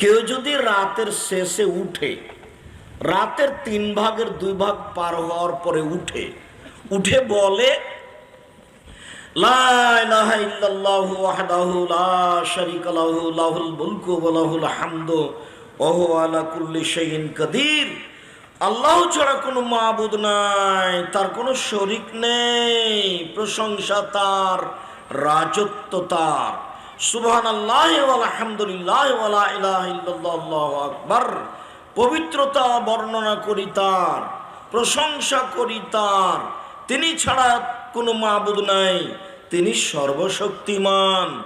কেউ যদি রাতের শেষে উঠে, রাতের তিন ভাগের দুই ভাগ পার হওয়ার পরে উঠে উঠে বলে আল্লাহ ছাড়া কোনো মাবুদ নাই, তার কোনো শরিক নেই, প্রশংসা তার, রাজত্ব তার। সুবহান আল্লাহ আলহামদুলিল্লাহ আকবার। পবিত্রতা বর্ণনা করি তার, প্রশংসা করি তার। তিনি ছাড়া কোনো মাবুদ নাই, তিনি সর্বশক্তিমান।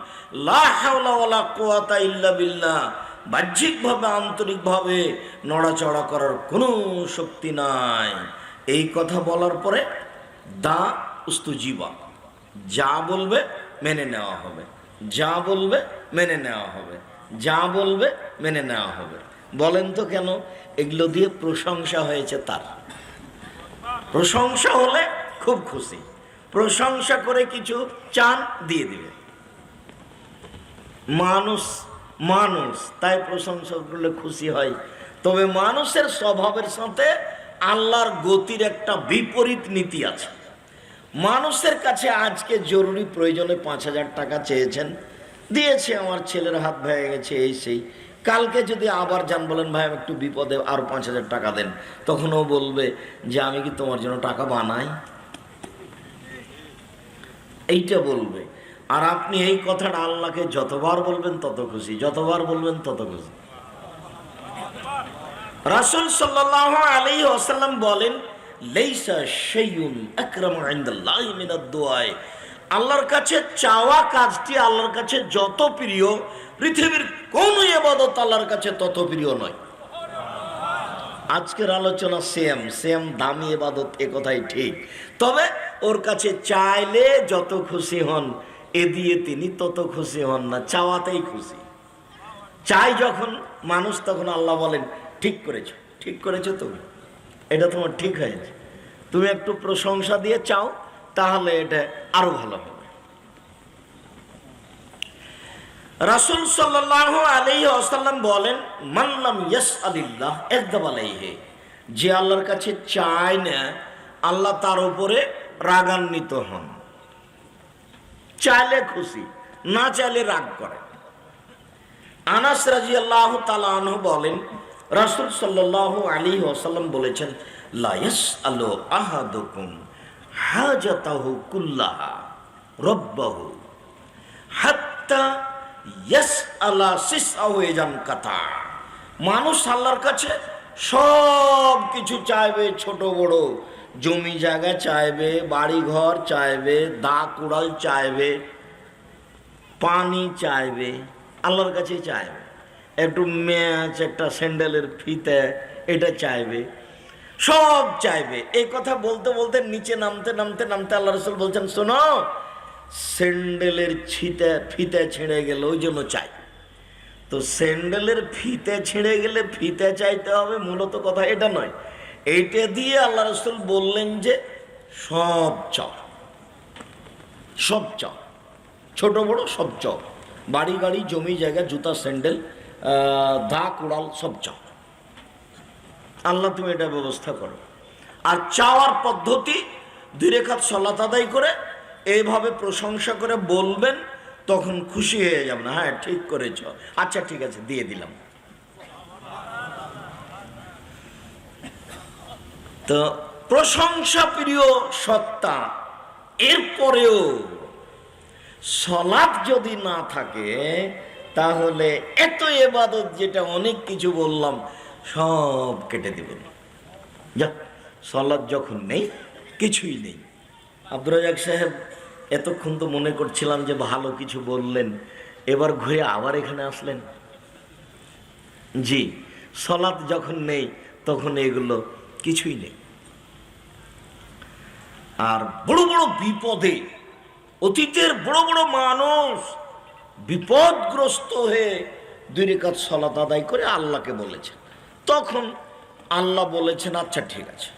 বিল্লাহ। বাহ্যিকভাবে, আন্তরিকভাবে নড়াচড়া করার কোনো শক্তি নাই। এই কথা বলার পরে দা উস্তুজীবা, যা বলবে মেনে নেওয়া হবে। যা বলবে মেনে নেওয়া হবে। যা বলবে মেনে নেওয়া হবে। বলেন তো কেন? এগুলো দিয়ে প্রশংসা হয়েছে তার। প্রশংসা হলে খুব খুশি। প্রশংসা করে কিছু চান দিয়ে দিবে। মানুষ মানুষ, তাই প্রশংসা করলে খুশি হয়। তবে মানুষের স্বভাবের সাথে আল্লাহর গতির একটা বিপরীত নীতি আছে। মানুষের কাছে আজকে জরুরি প্রয়োজনে পাঁচ হাজার টাকা চেয়েছেন। দিয়েছে, আমার ছেলের হাত ভেঙে গেছে, এই সেই। কালকে যদি আবার যান, বলেন, ভাই, একটু বিপদে আরও পাঁচ হাজার টাকা দেন। তখন ও বলবে যে, আমি কি তোমার জন্য টাকা বানাই? এইটা বলবে। আর আপনি এই কথাটা আল্লাহকে যতবার বলবেন তত খুশি, যতবার বলবেন তত খুশি। রাসুল সাল্লাহ আলী আসাল্লাম বলেন লেইসা সেইউন আকরাম ইনদাল্লাহি মিনাদ দুআয় আল্লাহর কাছে চাওয়া কাজটি আল্লাহর কাছে যত প্রিয়, পৃথিবীর কোন ইবাদত আল্লাহর কাছে তত প্রিয় নয়। আজকের আলোচনা সেম সেম দামি এবাদত এ কথাই ঠিক। তবে ওর কাছে চাইলে যত খুশি হন, এ দিয়ে তিনি তত খুশি হন না, চাওয়াতেই খুশি। চাই যখন মানুষ, তখন আল্লাহ বলেন, ঠিক করেছ ঠিক করেছ তুমি। এটা তোমার ঠিক হয়েছে। তুমি একটু প্রশংসা দিয়ে চাও, তাহলে এটা আরও ভালো হবে। রাসুল সাল্লাহ আলী আসাল্লাম বলেন মাল্লাম ইয়াস আলিল্লাহ একদম আলাইহে। যে আল্লাহর কাছে চায় না, আল্লাহ তার উপরে রাগান্বিত হন। চাইলে খুশি, না চাইলে রাগ করে। আনাস রাজি আল্লাহ তালাহ বলেন, রাসুল সাল্লাহ আলী আসাল্লাম বলেছেন কুল্লাহা আলা মানুষ আল্লাহর কাছে সব কিছু চাইবে, ছোট, বড়। জমি জায়গা চাইবে বাড়ি ঘর চাইবে দা কুড়াল চাইবে, পানি চাইবে, আল্লাহর কাছে চাইবে। একটু ম্যাচ, একটা স্যান্ডেলের ফিতে, এটা চাইবে। সব চাইবে। এই কথা বলতে বলতে নিচে নামতে নামতে নামতে আল্লাহ রসুল বলছেন, শোনো, স্যান্ডেলের ছিতে ফিতে ছিঁড়ে গেল ওই জন্য চাই। তো স্যান্ডেলের ফিতে ছিঁড়ে গেলে ফিতে চাইতে হবে মূলত কথা এটা নয়। এইটা দিয়ে আল্লাহ রসুল বললেন যে সব চাও সব চাও ছোট বড় সব চাও বাড়ি, গাড়ি, জমি, জায়গা, জুতা, স্যান্ডেল দা কুড়াল সব চাও আল্লাহ তুমি এটা ব্যবস্থা করো। আর চাওয়ার পদ্ধতি, দুই রেখাত সলাত আদায় করে এইভাবে প্রশংসা করে বলবেন, তখন খুশি হয়ে যাবেন হ্যাঁ ঠিক করেছ। আচ্ছা ঠিক আছে, দিয়ে দিলাম। তো প্রশংসা প্রিয় সত্তা, এরপরেও সলাপ যদি না থাকে, তাহলে এত এবাদত যেটা অনেক কিছু বললাম সব কেটে দেবেন যা সলাদ যখন নেই, কিছুই নেই। আব্দুর সাহেব, এতক্ষণ তো মনে করছিলাম যে ভালো কিছু বললেন, এবার ঘুরে আবার এখানে আসলেন। জি সলাদ যখন নেই, তখন এগুলো কিছুই নেই। আর বড় বড় বিপদে, অতীতের বড় বড় মানুষ বিপদগ্রস্ত হয়ে দুই রেখাত সলাত আদায় করে আল্লাহকে বলেছেন। তখন আল্লাহ বলেছেন আচ্ছা ঠিক আছে।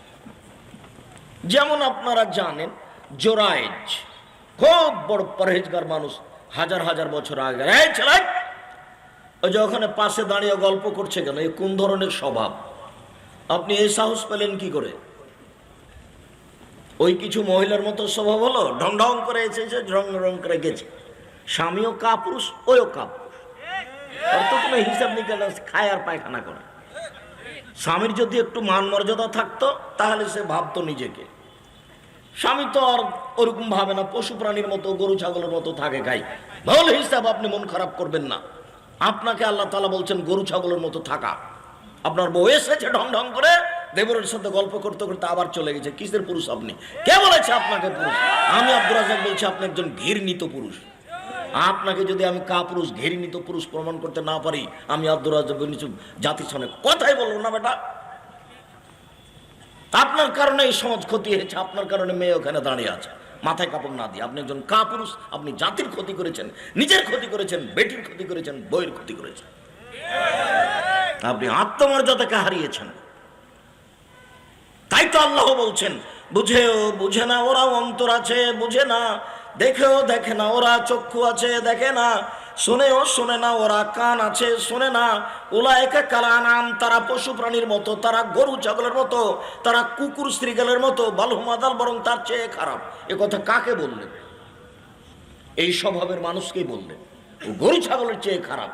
যেমন আপনারা জানেন জোরাইজ খুব বড় পরহেজগার মানুষ, হাজার হাজার বছর আগে। এই ওই যে ওখানে পাশে দাঁড়িয়ে গল্প করছে কেন? এই কোন ধরনের স্বভাব? আপনি এই সাহস পেলেন কি করে? ওই কিছু মহিলার মতো স্বভাব হলো, ঢং ঢং করে এসেছে ঢং ঢং করে গেছে। স্বামীও কাপুরুষ, ওইও কাপুরুষ। তো হিসাব নিকাল খায় আর পায়খানা করে। স্বামীর যদি একটু মান মর্যাদা থাকতো, তাহলে সে ভাবতো নিজেকে। স্বামী তো আর ওরকম ভাবে না, পশু প্রাণীর মতো, গরু ছাগলের মতো থাকে খাই। ভুল হিসাব আপনি মন খারাপ করবেন না। আপনাকে আল্লাহ তালা বলছেন, গরু ছাগলের মতো থাকা। আপনার বউ এসেছে ঢং ঢং করে, দেবরের সাথে গল্প করতে করতে আবার চলে গেছে। কিসের পুরুষ আপনি? কে বলেছে আপনাকে পুরুষ? আমি আব্দুর রাজাক বলছি, আপনি একজন ঘৃণিত পুরুষ। আপনাকে যদি আমি কা পুরুষ ঘৃণিত পুরুষ প্রমাণ করতে না পারি, আমি আব্দুর রাজাক কিছু জাতির সামনে কথাই বলব না বেটা। আপনার কারণে এই সমাজ ক্ষতি হয়েছে, আপনার কারণে মেয়ে ওখানে দাঁড়িয়ে আছে। মাথায় কাপড় না দিয়ে, আপনি একজন কাপুরুষ, আপনি জাতির ক্ষতি করেছেন, নিজের ক্ষতি করেছেন, বেটির ক্ষতি করেছেন বইয়ের ক্ষতি করেছেন। আপনি আত্মমর্যাদাকে হারিয়েছেন। তাই তো আল্লাহ বলছেন, বুঝেও বুঝে না ওরা অন্তর আছে, বুঝে না দেখেও দেখে না, ওরা চক্ষু আছে, দেখে না। শুনেও শোনে না, ওরা কান আছে, শোনে না। ওলা একা কালা নাম তারা পশু প্রাণীর মতো, তারা গরু ছাগলের মতো, তারা কুকুর শ্রীগালের মতো বালহুমাদাল বরং তার চেয়ে খারাপ। এ কথা কাকে বললেন? এই স্বভাবের মানুষকেই বললেন। ও গরু ছাগলের চেয়ে খারাপ।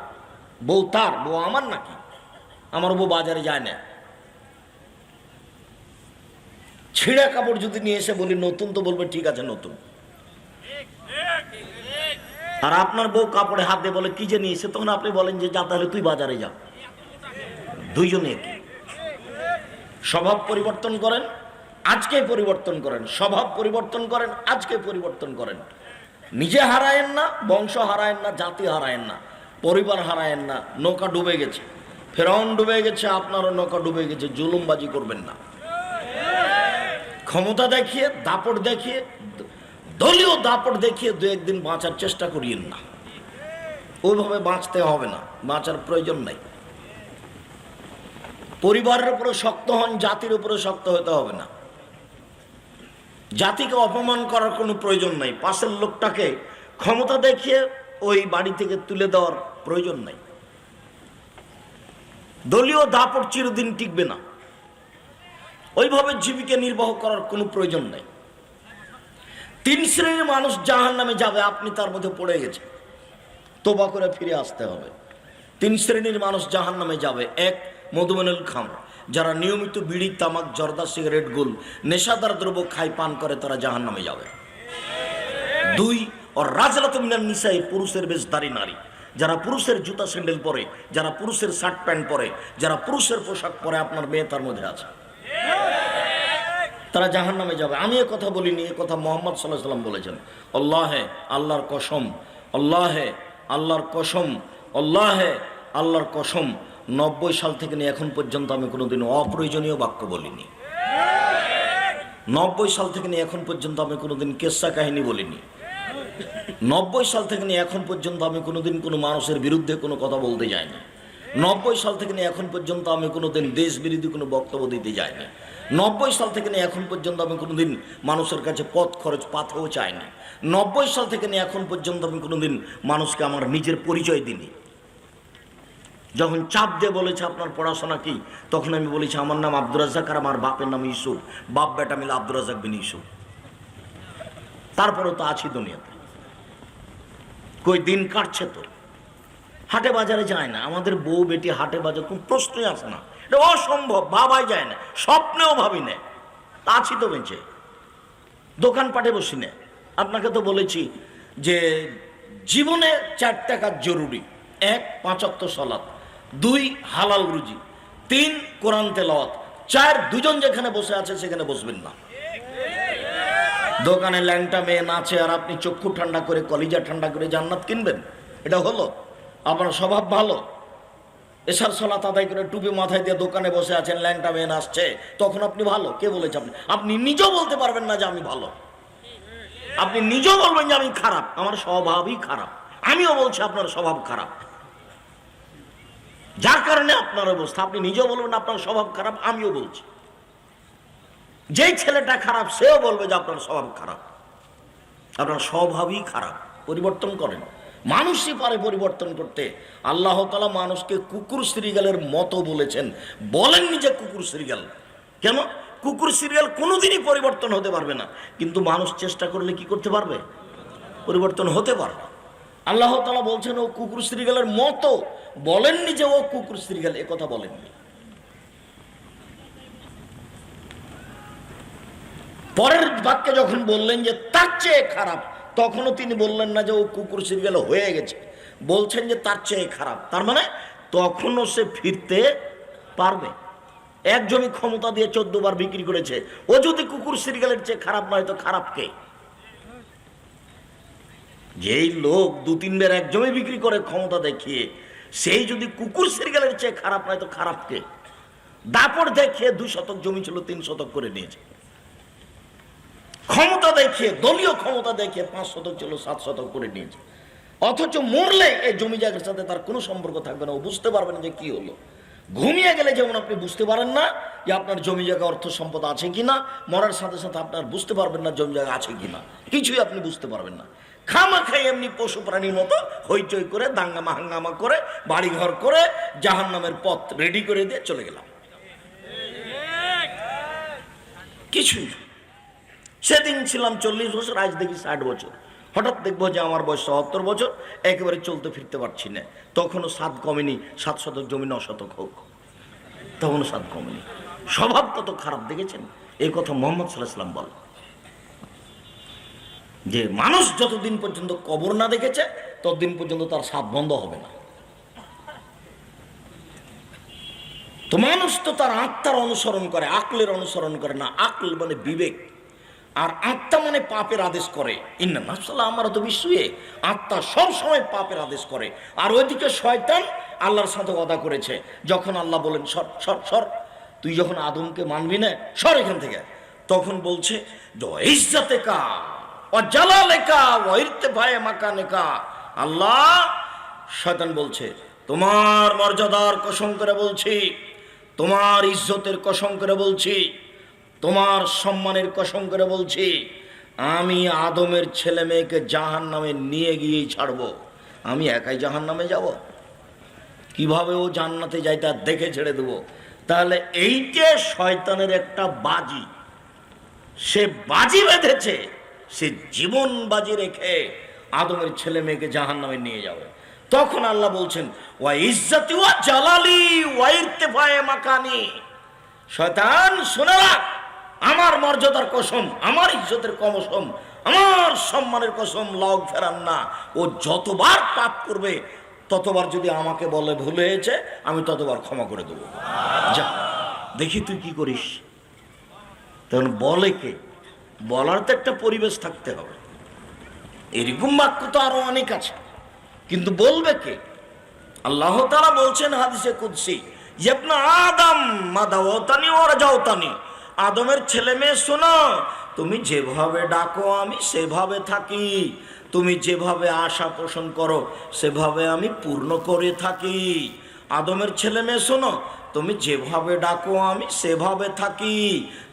বউ তার, বউ আমার নাকি? আমার বউ বাজারে যায় না। ছিঁড়া কাপড় যদি নিয়ে এসে বলি, নতুন তো বলবে, ঠিক আছে, নতুন। আর আপনার বউ কাপড়ে হাত দিয়ে বলে, কি যে নিয়েছে তখন আপনি বলেন যে, যা, তাহলে তুই বাজারে যা। দুইজনে স্বভাব পরিবর্তন করেন, আজকে পরিবর্তন করেন। স্বভাব পরিবর্তন করেন, আজকে পরিবর্তন করেন। নিজে হারায়েন না, বংশ হারায়েন না, জাতি হারায়েন না, পরিবার হারায়েন না, নৌকা ডুবে গেছে। ফেরাউন ডুবে গেছে, আপনারও নৌকা ডুবে গেছে, জুলুমবাজি করবেন না। ক্ষমতা দেখিয়ে, দাপট দেখিয়ে দলীয় দাপট দেখিয়ে দু একদিন বাঁচার চেষ্টা করিয়েন না। ওইভাবে বাঁচতে হবে না, বাঁচার প্রয়োজন নাই। পরিবারের উপরে শক্ত হন, জাতির উপরে শক্ত হতে হবে না। জাতিকে অপমান করার কোনো প্রয়োজন নাই, পাশের লোকটাকে ক্ষমতা দেখিয়ে ওই বাড়ি থেকে তুলে দেওয়ার প্রয়োজন নাই। দলীয় দাপট চিরদিন টিকবে না। ওইভাবে জীবিকা নির্বাহ করার কোনো প্রয়োজন নেই। তিন শ্রেণির মানুষ জাহান নামে যাবে, আপনি তার মধ্যে পড়ে গেছে তোবা করে ফিরে আসতে হবে। তিন শ্রেণির মানুষ জাহান নামে যাবে। এক মধুমেনুল খাম যারা নিয়মিত বিড়ি, তামাক, জর্দা, সিগারেট, গুল, নেশাদার দ্রব্য খাই পান করে, তারা জাহান নামে যাবে। দুই ও রাজরাত মিনার নিশাই পুরুষের বেশ দাড়ি নারী। যারা পুরুষের জুতা স্যান্ডেল পরে, যারা পুরুষের শার্ট প্যান্ট পরে, যারা পুরুষের পোশাক পরে, আপনার মেয়ে তার মধ্যে আছে। তারা জাহান নামে যাবে। আমি এ কথা বলিনি, এ কথা মোহাম্মদ সাল্লাহ সাল্লাম বলেছেন। আল্লাহে আল্লাহর কসম, আল্লাহে আল্লাহর কসম, আল্লাহে আল্লাহর কসম, নব্বই সাল থেকে নিয়ে এখন পর্যন্ত আমি কোনোদিন অপ্রয়োজনীয় বাক্য বলিনি। নব্বই সাল থেকে নিয়ে এখন পর্যন্ত আমি কোনোদিন কেসা কাহিনী বলিনি। নব্বই সাল থেকে নিয়ে এখন পর্যন্ত আমি কোনোদিন কোনো মানুষের বিরুদ্ধে কোনো কথা বলতে যাইনি। নব্বই সাল থেকে নিয়ে এখন পর্যন্ত আমি কোনোদিন দেশ বিরোধী কোনো বক্তব্য দিতে যাইনি। নব্বই সাল থেকে নিয়ে এখন পর্যন্ত আমি কোনোদিন মানুষের কাছে পথ খরচ পাথেও চাইনি। নব্বই সাল থেকে নিয়ে এখন পর্যন্ত আমি কোনোদিন মানুষকে আমার নিজের পরিচয় দিনি যখন চাপ দিয়ে বলেছে, আপনার পড়াশোনা কি? তখন আমি বলেছি, আমার নাম আব্দুর রাজাক আর আমার বাপের নাম ইসুফ বাপ বেটা মিলে আব্দুর রাজাক বিন ইসুফ তারপরেও তো আছি দুনিয়াতে। কই, দিন কাটছে তো। হাটে বাজারে যায় না। আমাদের বউ বেটি হাটে বাজার কোন প্রশ্নই আসে না। অসম্ভব, ভাবাই যায় না। স্বপ্নেও ভাবি না। তা আছি তো বেঁচে। দোকানপাটে বসি না। আপনাকে তো বলেছি যে জীবনে চারটা কাজ জরুরি। এক পাঁচাত্ত সলাৎ দুই, হালাল রুজি। তিন, কোরআন তেলাওয়াত। চার, দুজন যেখানে বসে আছে সেখানে বসবেন না। দোকানে ল্যাংটা মেয়ে নাচে আর আপনি চক্ষু ঠান্ডা করে, কলিজা ঠান্ডা করে জান্নাত কিনবেন? এটা হলো। আপনার স্বভাব ভালো। এসার সলাত আদায় করে টুপি মাথায় দিয়ে দোকানে বসে আছেন ল্যাংটা মেন আসছে। তখন আপনি ভালো? কে বলেছে আপনি? আপনি নিজেও বলতে পারবেন না যে আমি ভালো। আপনি নিজেও বলবেন যে আমি খারাপ। আমার স্বভাবই খারাপ। আমিও বলছি আপনার স্বভাব খারাপ। যার কারণে আপনার অবস্থা। আপনি নিজেও বলবেন আপনার স্বভাব খারাপ, আমিও বলছি। যেই ছেলেটা খারাপ, সেও বলবে যে আপনার স্বভাব খারাপ। আপনার স্বভাবই খারাপ। পরিবর্তন করেন। মানুষই পারে পরিবর্তন করতে আল্লাহ তালা মানুষকে কুকুর শ্রীগালের মতো বলেছেন। বলেননি যে কুকুর শ্রীগাল কেন? কুকুর সিরিয়াল কোনোদিনই পরিবর্তন হতে পারবে না। কিন্তু মানুষ চেষ্টা করলে কি করতে পারবে? পরিবর্তন হতে পারবে। আল্লাহ তালা বলছেন, ও কুকুর শ্রীগালের মতো। বলেননি যে ও কুকুর শ্রীগাল এ কথা বলেননি। পরের বাক্যে যখন বললেন যে, তার চেয়ে খারাপ তখনও তিনি বললেন না যে ও কুকুর সিরিয়াল হয়ে গেছে। বলছেন যে তার চেয়ে খারাপ। তার মানে তখনও সে ফিরতে পারবে। এক জমি ক্ষমতা দিয়ে চোদ্দ বার বিক্রি করেছে। ও যদি কুকুর সিরিয়ালের চেয়ে খারাপ নয় তো খারাপ কে? যেই লোক দু তিনবার এক জমি বিক্রি করে ক্ষমতা দেখিয়ে, সেই যদি কুকুর সিরিয়ালের চেয়ে খারাপ নয় তো খারাপ কে? দাপড় দেখিয়ে দুই শতক জমি ছিল, তিন শতক করে নিয়েছে। ক্ষমতা দেখিয়ে, দলীয় ক্ষমতা দেখিয়ে পাঁচ শতক ছিল, সাত শতক করে নিয়েছে। অথচ মরলে এই জমি জায়গার সাথে তার কোনো সম্পর্ক থাকবে না। ও বুঝতে পারবে না যে কি হলো। ঘুমিয়ে গেলে যেমন আপনি বুঝতে পারেন না যে আপনার জমি জায়গা অর্থ সম্পদ আছে কিনা, মরার সাথে সাথে আপনার বুঝতে পারবেন না জমি জায়গা আছে কিনা। কিছুই আপনি বুঝতে পারবেন না। খামা খাই এমনি পশু প্রাণীর মতো হইচই করে দাঙ্গামা হাঙ্গামা করে বাড়ি ঘর করে জাহান নামের পথ রেডি করে দিয়ে চলে গেলাম। কিছুই না। সেদিন ছিলাম চল্লিশ বছর, আজ দেখি ষাট বছর। হঠাৎ দেখব যে আমার বয়স সত্তর বছর, একেবারে চলতে ফিরতে পারছি না। তখনও সাত কমেনি, সাত শতক জমি, ন শতক হোক। তখনও সাত কমেনি। স্বভাব কত খারাপ, দেখেছেন? এই কথা মোহাম্মদ সাল্লাহাম বল যে মানুষ যতদিন পর্যন্ত কবর না দেখেছে, ততদিন পর্যন্ত তার সাত বন্ধ হবে না। তো মানুষ তো তার আত্মার অনুসরণ করে, আকলের অনুসরণ করে না। আকল মানে বিবেক। আর আত্মা মানে পাপের আদেশ করে। আমার তো বিশ্বয়ে আত্মা সব সময় পাপের আদেশ করে। আর ওইদিকে শয়তান আল্লাহর সাথে ওয়াদা করেছে। যখন আল্লাহ বলেন, সর সর সর। তুই যখন আদমকে মানবি না, সর এখান থেকে। তখন বলছে কা আল্লাহ শয়তান বলছে, তোমার মর্যাদার কসম করে বলছি, তোমার ইজ্জতের কসম করে বলছি তোমার সম্মানের কসম করে বলছি, আমি আদমের ছেলে মেয়েকে জাহান নামে নিয়ে গিয়েই ছাড়বো। আমি একাই জাহান নামে যাব। কীভাবে ও জান্নাতে যাই তা দেখে ছেড়ে দেবো। তাহলে এইটা শয়তানের একটা বাজি। সে বাজি বেঁধেছে, সে জীবন বাজি রেখে আদমের ছেলে মেয়েকে জাহান নামে নিয়ে যাবে। তখন আল্লাহ বলছেন, ওয়া ইজ্জতি ওয়া জালালি ওয়া ইরতেফায়ে মাকানি। শয়তান, শুনে রাখ আমার মর্যাদার কসম, আমার ইজ্জতের কমসম আমার সম্মানের কসম লগ ফেরান না। ও যতবার পাপ করবে, ততবার যদি আমাকে বলে ভুল হয়েছে, আমি ততবার ক্ষমা করে দেবো। যা, দেখি তুই কি করিস। তখন বলে কে? বলার তো একটা পরিবেশ থাকতে হবে। এরকম বাক্য তো আরও অনেক আছে। কিন্তু বলবে কে? আল্লাহ তারা বলছেন হাদিসে কুদ্সি, ইবনা আদম মাদাওতানি ওরা যাওতানি আদমের ছেলে মেয়ে, শোনো, তুমি যেভাবে ডাকো, আমি সেভাবে থাকি। তুমি যেভাবে আশা পোষণ করো, সেভাবে আমি পূর্ণ করে থাকি। আদমের ছেলে মেয়ে, শোনো, তুমি যেভাবে ডাকো, আমি সেভাবে থাকি।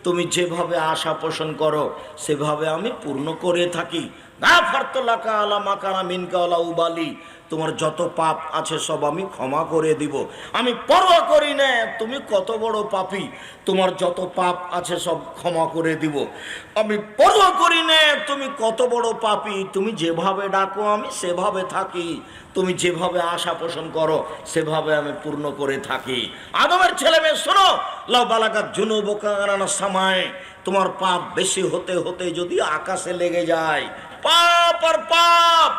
তুমি যেভাবে আশা পোষণ করো, সেভাবে আমি পূর্ণ করে থাকি। তোমার যত পাপ আছে সব আমি ক্ষমা করে দিব। আমি পরোয়া করি না, তুমি কত বড় পাপি, তোমার যত পাপ আছে সব ক্ষমা করে দিব। আমি পরোয়া করি না, তুমি কত বড় পাপি, তুমি যেভাবে ডাকো আমি সেভাবে থাকি। তুমি যেভাবে আশা পোষণ করো, সেভাবে আমি পূর্ণ করে থাকি। আদমের ছেলে মেয়ে, শোনো, লাউ বালাকাত জুনু বোকানা সামায়, তোমার পাপ বেশি হতে হতে যদি আকাশে লেগে যায় পাপ আর পাপ।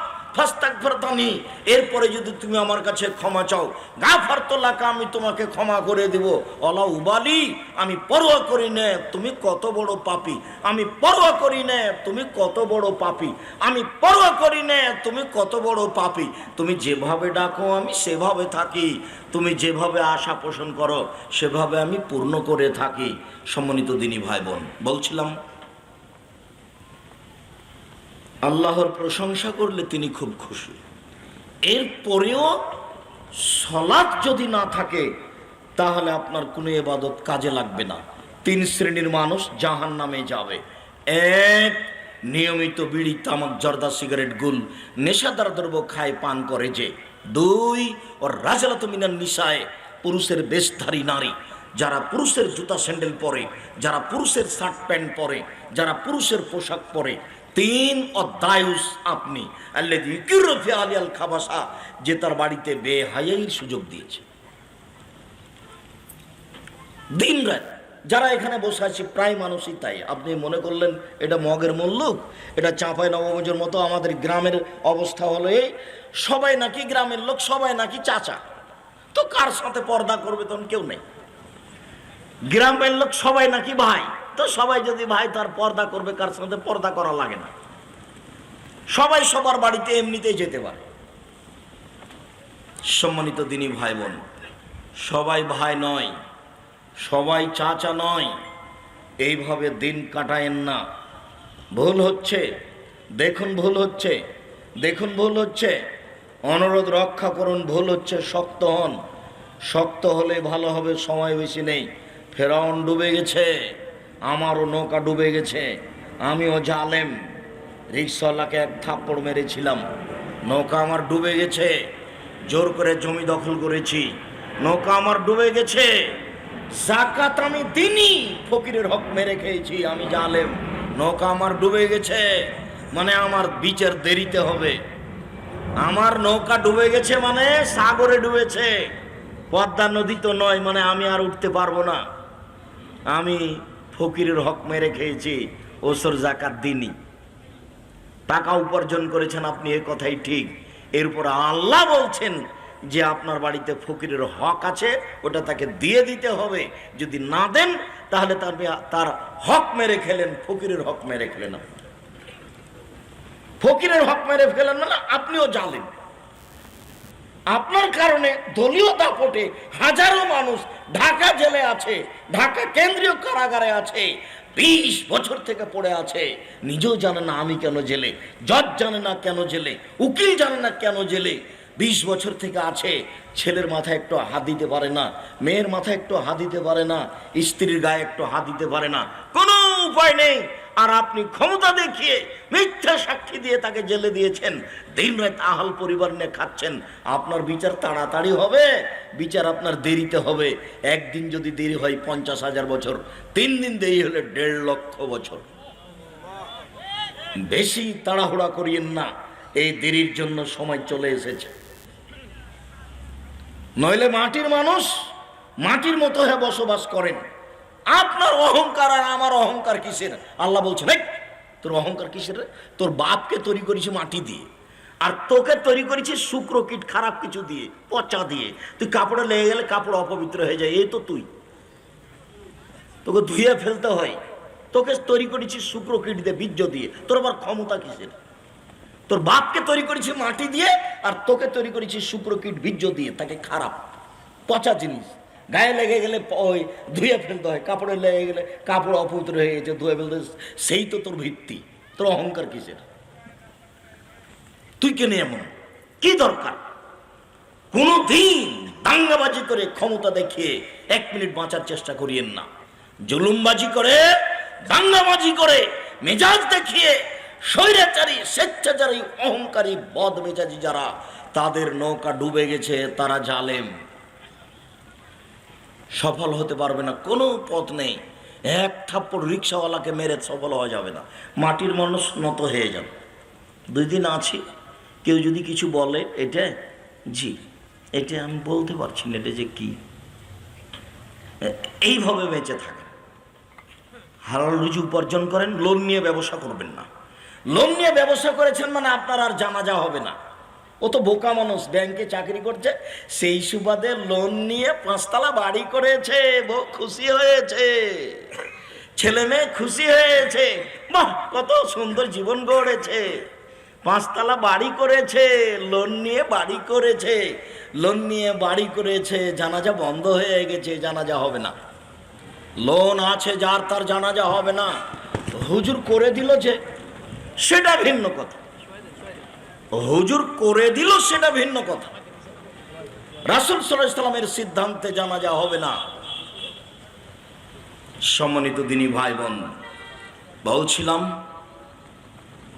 এরপরে যদি তুমি আমার কাছে ক্ষমা চাও গা ফারতলাকা আমি তোমাকে ক্ষমা করে দিব। অলা উবালি আমি পরোয়া করি নে, তুমি কত বড় পাপি। আমি পরোয়া করি নে, তুমি কত বড় পাপি। আমি পরোয়া করি নে, তুমি কত বড় পাপি। তুমি যেভাবে ডাকো, আমি সেভাবে থাকি। তুমি যেভাবে আশা পোষণ করো, সেভাবে আমি পূর্ণ করে থাকি। সম্মানিত দিনী ভাই বোন, বলছিলাম আল্লাহর প্রশংসা করলে তিনি খুব খুশি। এরপরেও সলাৎ যদি না থাকে, তাহলে আপনার কোনো এবাদত কাজে লাগবে না। তিন শ্রেণির মানুষ জাহান নামে যাবে। এক, নিয়মিত বিড়ি, তামাক, জর্দা, সিগারেট, গুল, নেশাদার দ্রব্য খায়, পান করে যে। দুই ও রাজালাত মিনার নিশায় পুরুষের বেশধারী নারী। যারা পুরুষের জুতা স্যান্ডেল পরে, যারা পুরুষের শার্ট প্যান্ট পরে, যারা পুরুষের পোশাক পরে তিন দায়ুস আপনি। খাবাসা, যে তার বাড়িতে বেহাইয়ের সুযোগ দিয়েছে। দিন রাত যারা এখানে বসে আছে, প্রায় মানুষই তাই। আপনি মনে করলেন, এটা মগের মল্লুক, এটা চাঁপাই নবমজের মতো আমাদের গ্রামের অবস্থা হলো এই। সবাই নাকি গ্রামের লোক, সবাই নাকি চাচা। তো কার সাথে পর্দা করবে তখন কেউ নেই। গ্রামের লোক সবাই নাকি ভাই। তো সবাই যদি ভাই তার পর্দা করবে, কার সাথে পর্দা করা লাগে না। সবাই সবার বাড়িতে এমনিতেই যেতে পারে। সম্মানিত দিনী ভাই বোন সবাই ভাই নয়, সবাই চাচা নয়, এইভাবে দিন কাটায়েন না। ভুল হচ্ছে, দেখুন ভুল হচ্ছে, দেখুন ভুল হচ্ছে, অনুরোধ রক্ষা করুন, ভুল হচ্ছে, শক্ত হন। শক্ত হলে ভালো হবে, সময় বেশি নেই। ফেরাউন ডুবে গেছে। আমারও নৌকা ডুবে গেছে। আমিও জালেম। রিক্সাওয়ালাকে এক থাপ্পড় মেরেছিলাম। নৌকা আমার ডুবে গেছে। জোর করে জমি দখল করেছি। নৌকা আমার ডুবে গেছে। জাকাত আমি দিনই ফকিরের হক মেরে খেয়েছি, আমি জালেম। নৌকা আমার ডুবে গেছে। মানে আমার বিচার দেরিতে হবে। আমার নৌকা ডুবে গেছে মানে সাগরে ডুবেছে। পদ্মা নদী তো নয় মানে আমি আর উঠতে পারব না। আমি ফকিরের হক মেরে খেয়েছি, ওসর জাকাত দিনই টাকা উপার্জন করেছেন আপনি, এ কথাই ঠিক। এরপর আল্লাহ বলছেন যে আপনার বাড়িতে ফকিরের হক আছে, ওটা তাকে দিয়ে দিতে হবে। যদি না দেন, তাহলে তার তার হক মেরে খেলেন, ফকিরের হক মেরে খেলেন আপনি। ফকিরের হক মেরে ফেলেন মানে আপনিও জানেন আপনার কারণে দলীয় দাপটে হাজারো মানুষ ঢাকা জেলে আছে, ঢাকা কেন্দ্রীয় কারাগারে আছে, বিশ বছর থেকে পড়ে আছে। নিজেও জানে না আমি কেন জেলে, জজ জানে না কেন জেলে, উকিল জানে না কেন জেলে। বিশ বছর থেকে আছে, ছেলের মাথায় একটু হাত দিতে পারে না, মেয়ের মাথায় একটু হাত দিতে পারে না, স্ত্রীর গায়ে একটু হাত দিতে পারে না। কোনো উপায় নেই। আর আপনি ক্ষমতা দেখিয়ে মিথ্যা সাক্ষী দিয়ে তাকে জেলে দিয়েছেন। দিন রাত আহাল পরিবার নিয়ে খাচ্ছেন। আপনার বিচার তাড়াতাড়ি হবে, বিচার আপনার দেরিতে হবে। একদিন যদি দেরি হয় পঞ্চাশ হাজার বছর, তিন দিন দেরি হলে দেড় লক্ষ বছর। বেশি তাড়াহুড়া করিয়েন না, এই দেরির জন্য সময় চলে এসেছে। নইলে মাটির মানুষ মাটির মতো হয়ে বসবাস করেন। আপনার অহংকার আর আমার অহংকার কিসের? আল্লাহ বলছেন "এই, তোর অহংকার কিসের তোর বাপকে তৈরি করেছি মাটি দিয়ে আর তোকে তৈরি করেছি শুক্র কীট খারাপ কিছু দিয়ে পচা দিয়ে। তুই কাপড়ে লেগে গেলে কাপড় অপবিত্র হয়ে যায় এই তো তুই। তোকে ধুয়ে ফেলতে হয়। তোকে তৈরি করেছি শুক্র কীট দিয়ে বীর্য দিয়ে। তোর আবার ক্ষমতা কিসের? তোর বাপকে তৈরি করেছি মাটি দিয়ে আর তোকে তৈরি করেছি শুক্র কীট বীর্য দিয়ে তাকে খারাপ পচা জিনিস। গায়ে লেগে গেলে ওই ধুয়ে ফেলতে হয়, কাপড়ে লেগে গেলে কাপড় অপবিত্র হয়ে গেছে, ধুয়ে ফেলতে সেই তো তোর ভিত্তি, তোর অহংকার কিসের? তুই কেন এমন? কি দরকার? কোনো দিন দাঙ্গাবাজি করে ক্ষমতা দেখিয়ে এক মিনিট বাঁচার চেষ্টা করিয়েন না। জুলুমবাজি করে, দাঙ্গাবাজি করে, মেজাজ দেখিয়ে, স্বৈরাচারী, স্বেচ্ছাচারী, অহংকারী বদ মেজাজি যারা, তাদের নৌকা ডুবে গেছে, তারা জালেম। সফল হতে পারবে না, কোনো পথ নেই। এক থাপ্পড় রিক্সাওয়ালাকে মেরে সফল হওয়া যাবে না। মাটির মানুষ নত হয়ে যাবে। দুই দিন আছি, কেউ যদি কিছু বলে, এটা জি, এটা আমি বলতে পারছি না, এটা যে কি। এইভাবে বেঁচে থাকে হালাল রুজি উপার্জন করেন, লোন নিয়ে ব্যবসা করবেন না। লোন নিয়ে ব্যবসা করেছেন মানে আপনার আর জানাজা হবে না। ও তো বোকা মানুষ, ব্যাংকে চাকরি করছে, সেই সুবাদে লোন নিয়ে পাঁচতলা বাড়ি করেছে, বউ খুশি হয়েছে, ছেলে মেয়ে খুশি হয়েছে, বাহ, কত সুন্দর জীবন গড়েছে, পাঁচতলা বাড়ি করেছে লোন নিয়ে বাড়ি করেছে লোন নিয়ে বাড়ি করেছে, জানাজা বন্ধ হয়ে গেছে, জানাজা হবে না। লোন আছে যার, তার জানাজা হবে না। হুজুর করে দিল যে, সেটা ভিন্ন কথা। হুজুর করে দিল সেটা ভিন্ন কথা। রাসুল সাল্লামের সিদ্ধান্তে জানাজা হবে না। সম্মানিত দিনী ভাই বোন বলছিলাম,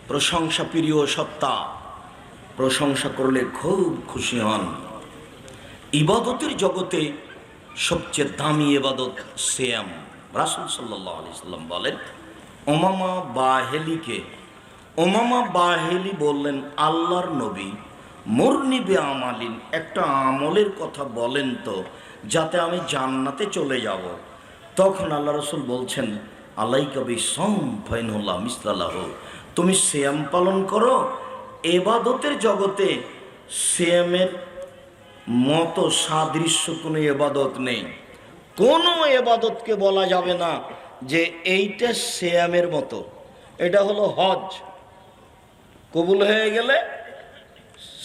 প্রশংসা প্রিয় সত্তা, প্রশংসা করলে খুব খুশি হন। ইবাদতের জগতে সবচেয়ে দামি ইবাদত সিয়াম। রাসুল সাল্লাহ আলি সাল্লাম বলেন, ওমামা বাহেলিকে ওমামা বাহেলি বললেন, আল্লাহর নবী মুরনিবে আমালিন একটা আমলের কথা বলেন তো, যাতে আমি জান্নাতে চলে যাব। তখন আল্লাহ রসুল বলছেন আল্লাহ কবি সম ফাইনুল্লাহ তুমি শ্যাম পালন করো, এবাদতের জগতে শ্যামের মতো সাদৃশ্য কোনো এবাদত নেই। কোনো এবাদতকে বলা যাবে না যে এইটা শ্যামের মতো। এটা হলো হজ। কবুল হয়ে গেলে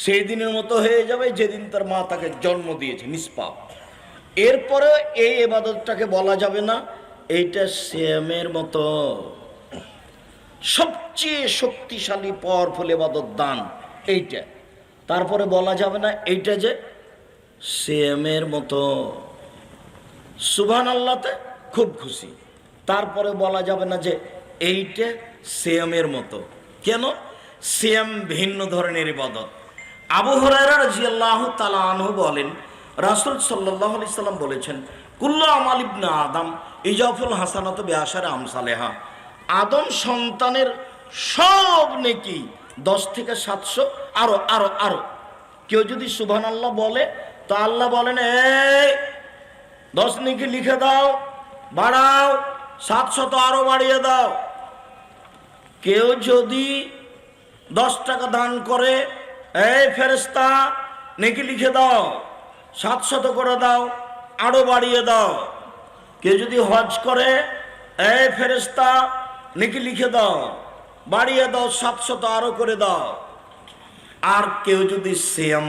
সেই দিনের মতো হয়ে যাবে যেদিন তার মা তাকে জন্ম দিয়েছে, নিষ্পাপ। এরপরে এই এবাদতটাকে বলা যাবে না, এইটা শ্যামের মতো। সবচেয়ে শক্তিশালী পাওয়ারফুল এবাদত দান, এইটা। তারপরে বলা যাবে না, এইটা যে শ্যামের মতো। সুভান আল্লাহতে খুব খুশি। তারপরে বলা যাবে না যে এইটা শ্যামের মতো। কেন? শ্যাম ভিন্ন ধরনের ইবাদত। আবু হরাইরা রাজিয়াল্লাহু তাআলা আনহু বলেন, রাসূল সাল্লাল্লাহু আলাইহি সাল্লাম বলেছেন, কুল্লু আমাল ইবনে আদম, ইজাফুল হাসানাত বিআশারে আমসালেহা। আদম সন্তানের সব নেকি, দশ থেকে সাতশো, আরও আরও আরও। কেউ যদি সুবহান আল্লাহ বলে, তো আল্লাহ বলেন, এই, দশ নেকি লিখে দাও, বাড়াও সাতশত আরও বাড়িয়ে দাও। কেউ যদি দশ টাকা দান করে, এই ফেরেস্তা নেকি লিখে দাও সাতশত করে দাও, আরও বাড়িয়ে দাও। কেউ যদি হজ করে, এই ফেরেস্তা নেকি লিখে দাও, বাড়িয়ে দাও সাতশত আরও করে দাও। আর কেউ যদি শ্যাম